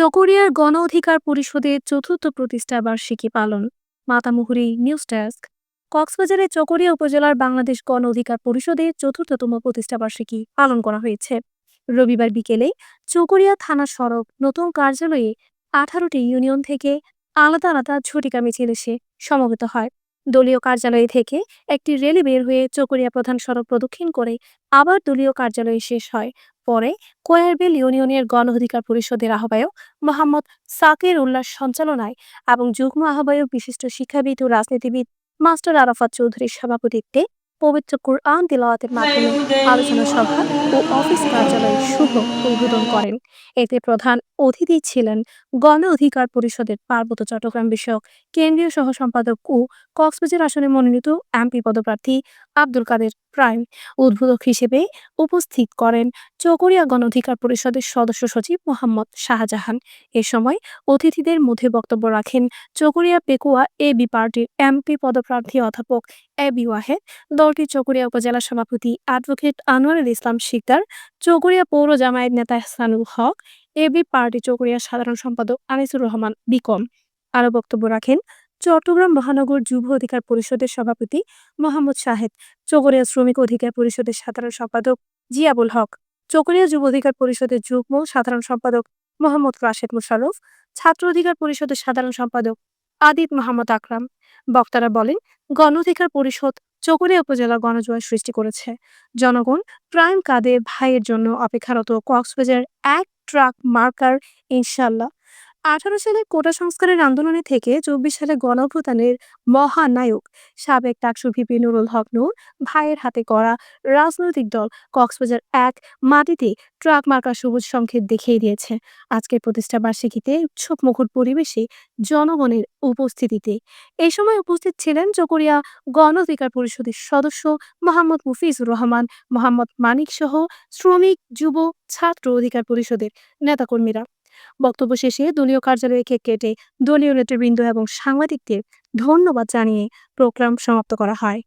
চকরিয়ার গণ অধিকার পরিষদের চতুর্থ প্রতিষ্ঠা বার্ষিকী পালন। Matamuhuri, news desk. কক্সবাজারের চকরিয়া উপজেলার বাংলাদেশ গণ অধিকার পরিষদের চতুর্থতম প্রতিষ্ঠা বার্ষিকী পালন করা হয়েছে। রবিবার বিকেলে চকরিয়া থানা সড়ক নতুন কার্যালয়ে আঠারোটি ইউনিয়ন থেকে আলাদা আলাদা ঝটিকা মিছিল এসে সমবেত হয়। দলীয় কার্যালয় থেকে একটি রেলি বের হয়ে চকরিয়া প্রধান সড়ক প্রদক্ষিণ করে আবার দলীয় কার্যালয়ে শেষ হয়। পরে কোয়ারবেল ইউনিয়নের গণ অধিকার পরিষদের আহ্বায়ক মোহাম্মদ সাকির উল্লাস সঞ্চালনায় এবং যুগ্ম আহ্বায়ক বিশিষ্ট শিক্ষাবিদ ও রাজনীতিবিদ মাস্টার আরাফাত চৌধুরীর সভাপতিত্বে পবিত্র কোরআন তিলাওয়াতের মাধ্যমে আলোচনা সভা ও অফিস কার্যালয় শুভ উদ্বোধন করেন। এতে প্রধান অতিথি ছিলেন গণ অধিকার পরিষদের পার্বত্য চট্টগ্রাম বিষয়ক কেন্দ্রীয় সহ সম্পাদক ও কক্সবাজার আসনে মনোনীত এমপি পদপ্রার্থী আব্দুল কাদের প্রাইম উদ্বোধক হিসেবে উপস্থিত করেন চকরিয়া গণ অধিকার পরিষদের সদস্য সচিব মোহাম্মদ শাহজাহান। এ সময় অতিথিদের মধ্যে বক্তব্য রাখেন চকরিয়া পেকুয়া এ বি পার্টির এমপি পদপ্রার্থী অধ্যাপক এ বি ওয়াহেদ, দলটির চকরিয়া উপজেলা সভাপতি অ্যাডভোকেট আনোয়ারুল ইসলাম শিকদার, চকরিয়া পৌর জামায়াত নেতা Hasanul Haque, A B party Chakaria সাধারণ সম্পাদক আনিসুর রহমান বিকম আরও বক্তব্য রাখেন চট্টগ্রাম মহানগর যুব অধিকার পরিষদের সভাপতি মোহাম্মদ শাহেদ, চকরিয়া শ্রমিক অধিকার পরিষদের সাধারণ সম্পাদক জিয়াবুল হক, চকরিয়া যুব অধিকার পরিষদের যুগ্ম সাধারণ সম্পাদক মোহাম্মদ রাশেদ মুশারফ, ছাত্র অধিকার পরিষদের সাধারণ সম্পাদক আদিত মোহাম্মদ আকরাম। বক্তারা বলেন, গণ অধিকার পরিষদ চকরিয়া উপজেলা গণজোয়ার সৃষ্টি করেছে। জনগণ প্রাইম কাদে ভাইয়ের জন্য অপেক্ষারত কক্সবাজার এক ট্রাক মার্কার ইনশাল্লাহ আঠারো সালে কোটা সংস্কারের আন্দোলনে থেকে চব্বিশ সালে গণভ্যুত্থানের মহানায়ক সাবেক টাকসু ভিপি নুরুল হক নূর ভাইয়ের হাতে করা রাজনৈতিক দল কক্সবাজার এক মাটিতে ট্রাক মার্কা সবুজ সংকেত দেখিয়ে দিয়েছে। আজকের প্রতিষ্ঠা বার্ষিকীতে উৎসব মুখর পরিবেশে জনগণের উপস্থিতিতে। এই সময় উপস্থিত ছিলেন চকরিয়া গণ অধিকার পরিষদের সদস্য মোহাম্মদ মুফিজুর রহমান, মোহাম্মদ মানিক সহ শ্রমিক, যুব, ছাত্র অধিকার পরিষদের নেতাকর্মীরা। বক্তব্য শেষে দলীয় কার্যালয়ে কেক কেটে দলীয় নেতৃবৃন্দ এবং সাংবাদিকদের ধন্যবাদ জানিয়ে প্রোগ্রাম সমাপ্ত করা হয়।